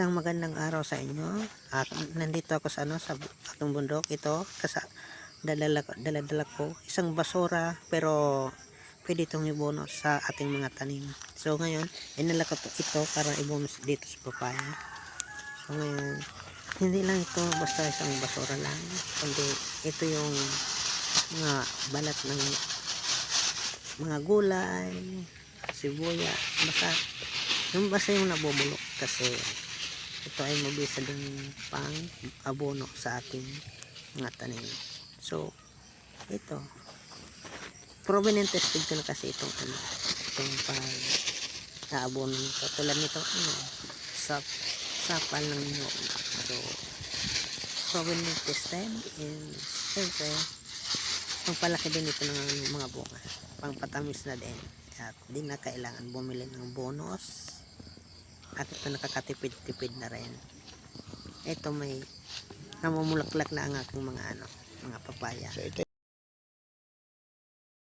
Isang magandang araw sa inyo. At nandito ako sa ano sa aking bundok ito kasi dalala daladala ko isang basura pero pwede itong ibono sa ating mga tanim. So ngayon, inala ko to, ito para ibono dito sa papaya. So ngayon, hindi lang ito basta isang basura lang, kundi ito yung mga balat ng mga gulay, sibuya, basta yung basta yung nabubulok kasi ito ay mabisa din pang abono sa ating mga tanim. So, ito. Proven and tested ko na kasi itong ano, itong pag naabono nito. Tulad nito, ano, sap, sapal ng nyog. So, proven and tested and syempre, pangpalaki din ito ng mga bunga. Pangpatamis na din. At di na kailangan bumili ng bonus at ito nakakatipid-tipid na rin. Ito may namumulaklak na ang aking mga ano mga papaya. So ito